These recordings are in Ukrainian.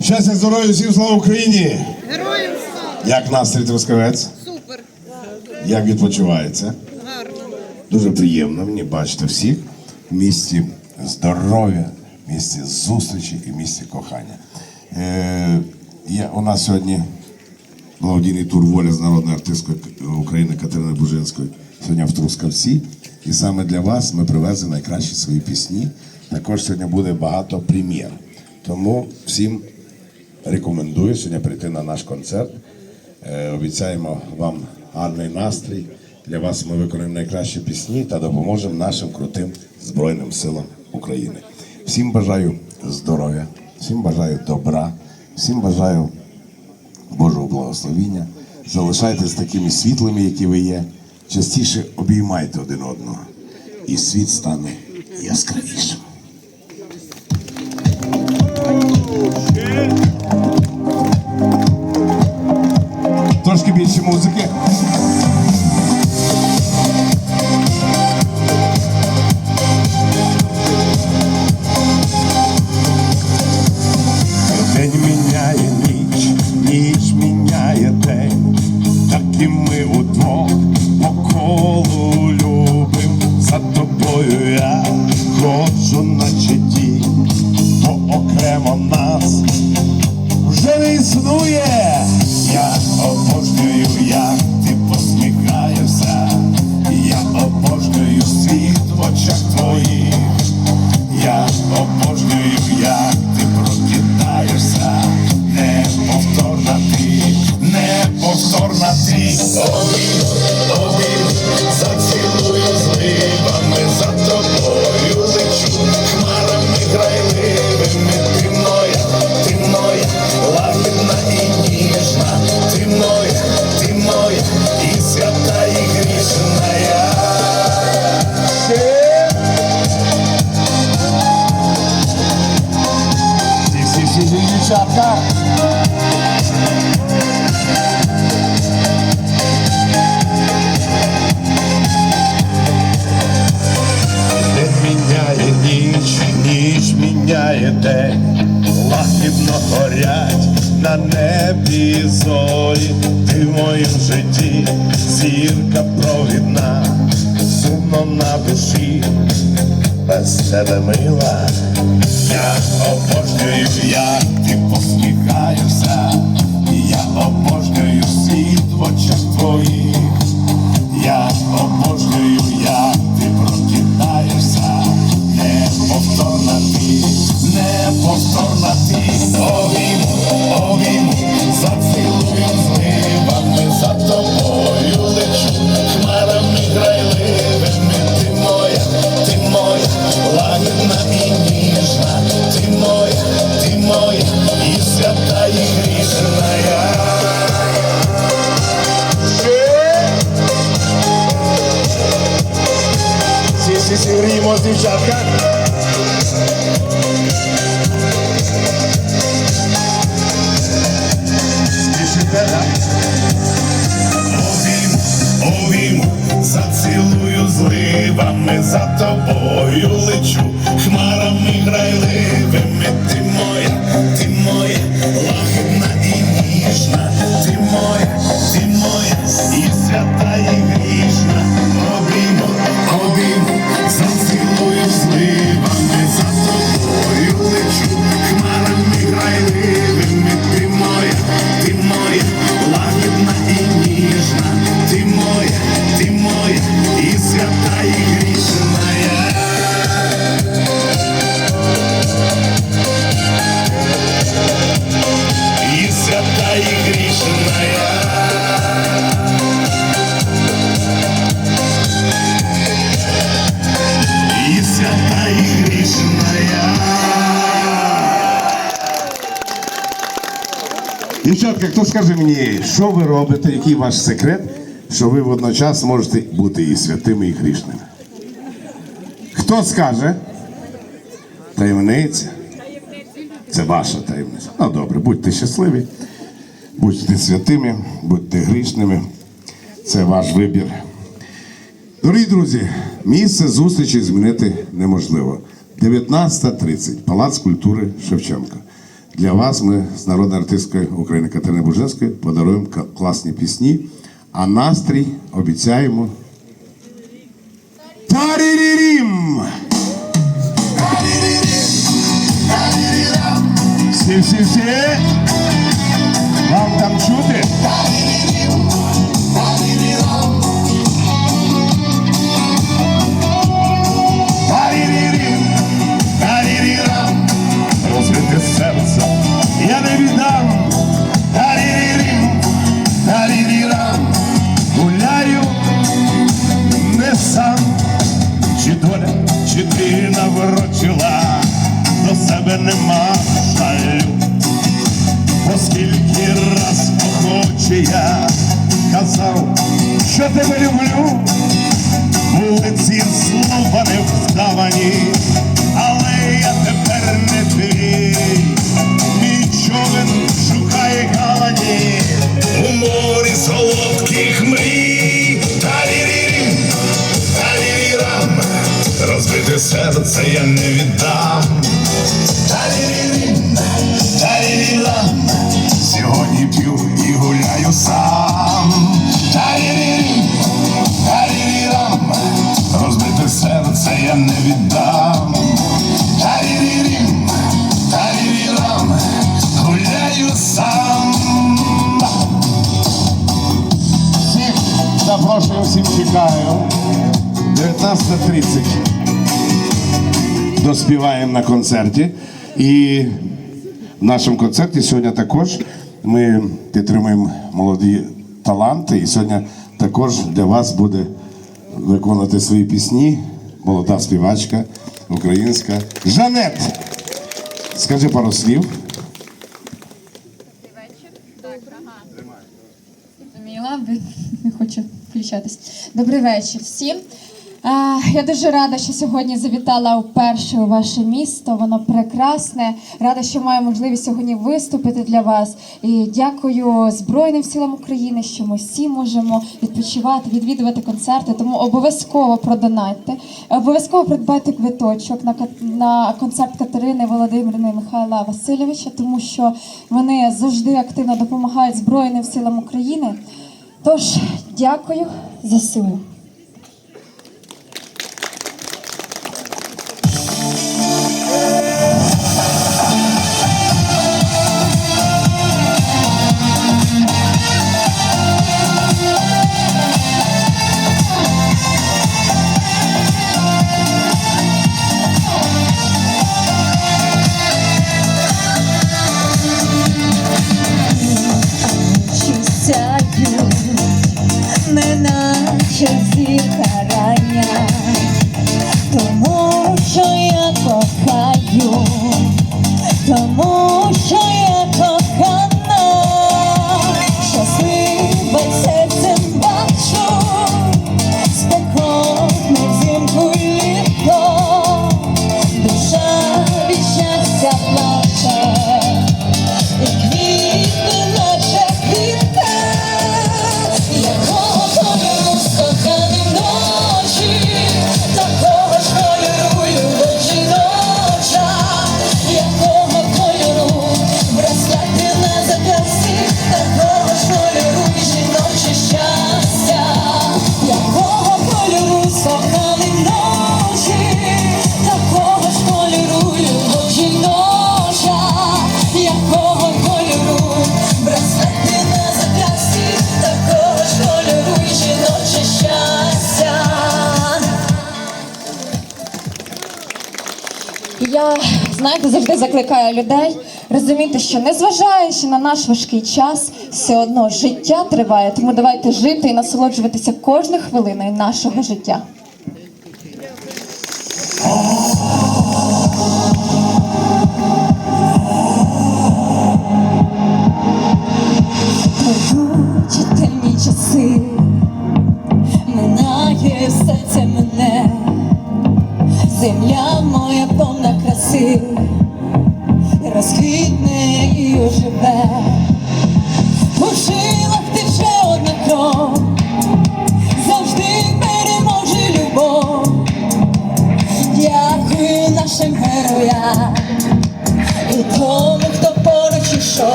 Щастя, здоров'я, всім слава Україні! Героям слава! Як настрій Трускавець? Супер! Як відпочивається? Гарно! Дуже приємно мені бачити всіх в місті здоров'я, в місті зустрічі і в місті кохання. Е, я, у нас сьогодні благодійний тур воля з народною артисткою України Катериною Бужинською сьогодні в Трускавці. І саме для вас ми привезли найкращі свої пісні. Також сьогодні буде багато прем'єр. Тому всім рекомендую сьогодні прийти на наш концерт. Е, Обіцяємо вам гарний настрій. Для вас ми виконаємо найкращі пісні та допоможемо нашим крутим Збройним силам України. Всім бажаю здоров'я, всім бажаю добра, всім бажаю Божого благословіння. Залишайтесь такими світлими, які ви є. Частіше обіймайте один одного, і світ стане яскравішим. Нас вже не існує. Я обожнюю, як ти посміхаєшся, я обожнюю світ в очах твоїх. Я обожнюю, як ти прокидаєшся, неповторна ти, неповторна ти. Всі, всі, дівчатка. Міняє ніч, ніч міняє день, лагідно горять на небі зорі, ти в моїм житті, зірка провідна, сумно на душі, без тебе мила. Я обожнюю, як ти посміхаєшся, я обожнюю світ в очах твоїх. Всі, сіріємо з дівчатка. Обійм, обійм, зацілую зливами, за тобою лечу, хмарами грайливими, ти Дівчатка, хто скаже мені, що ви робите, який ваш секрет, що ви водночас можете бути і святими, і грішними? Хто скаже? Таємниця. Це ваша таємниця. Ну добре, будьте щасливі, будьте святими, будьте грішними. Це ваш вибір. Дорогі друзі, місце зустрічі змінити неможливо. 19.30. Палац культури Шевченка. Для вас ми з народної артисткою України Катерини Бужинської подаруємо класні пісні, а настрій обіцяємо. Тарірірім! Всі, всі, всі! Вам там чути? Тарірірім, доля, чи ти наврочила, до себе нема жалю. Оскільки раз охоче я казав, що тебе люблю, вулиці слова не вдавані, але я тепер не твій, мій човен шукає гавані у морі солодких мрій. Я не віддам. Тарірірім, тарірірам, гуляю сам. Всіх запрошую, всім чекаю. 19.30 доспіваємо на концерті. І в нашому концерті сьогодні також ми підтримуємо молоді таланти. І сьогодні також для вас буде виконувати свої пісні молода співачка українська Жанет. Скажи пару слів. Добрий Зрозуміла, ви не хочу включатись. Добрий вечір всім. Я дуже рада, що сьогодні завітала вперше у ваше місто. Воно прекрасне. Рада, що маю можливість сьогодні виступити для вас. І дякую Збройним силам України, що ми всі можемо відпочивати, відвідувати концерти. Тому обов'язково продонатьте, обов'язково придбайте квиточок на на концерт Катерини Володимирівни Михайла Васильовича, тому що вони завжди активно допомагають Збройним силам України. Тож дякую ЗСУ. Сяю, знаєте, завжди закликаю людей розуміти, що незважаючи на наш важкий час, все одно життя триває. Тому давайте жити і насолоджуватися кожною хвилиною нашого життя.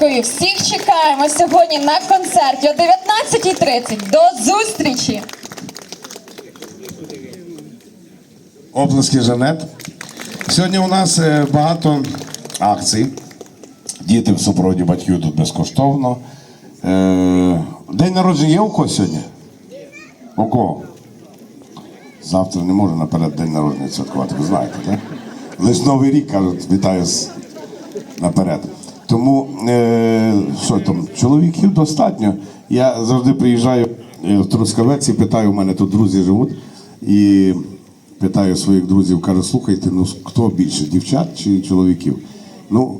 Друзі, всіх чекаємо сьогодні на концерті о 19.30. До зустрічі! Оплески Жанет. Сьогодні у нас е, багато акцій. Діти в супроводі батьків тут безкоштовно. Е, День народження є у когось сьогодні? У кого? Завтра не можу наперед день народження святкувати, ви знаєте, так? Лише Новий рік кажуть, вітаю наперед. Тому е, що там, чоловіків достатньо. Я завжди приїжджаю е, в Трускавець і питаю, у мене тут друзі живуть. І питаю своїх друзів, кажу, слухайте, ну хто більше, дівчат чи чоловіків? Ну,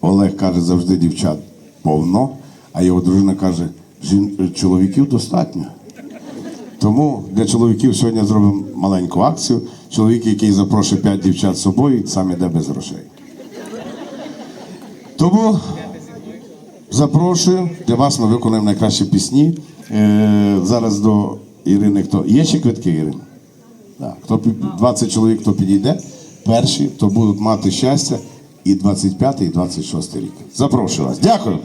Олег каже, завжди дівчат повно, а його дружина каже, «Жін- чоловіків достатньо. Тому для чоловіків сьогодні зробимо маленьку акцію. Чоловік, який запрошує 5 дівчат з собою, сам іде без грошей. Тому запрошую. Для вас ми виконуємо найкращі пісні. Е, зараз до Ірини. Хто? Є ще квитки, Ірина? Так. Хто 20 чоловік, хто підійде, перші, то будуть мати щастя і 25, і 26 рік. Запрошую вас. Дякую.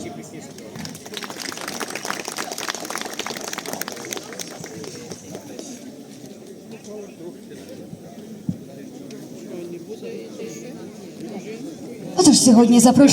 Отож сьогодні запрошую.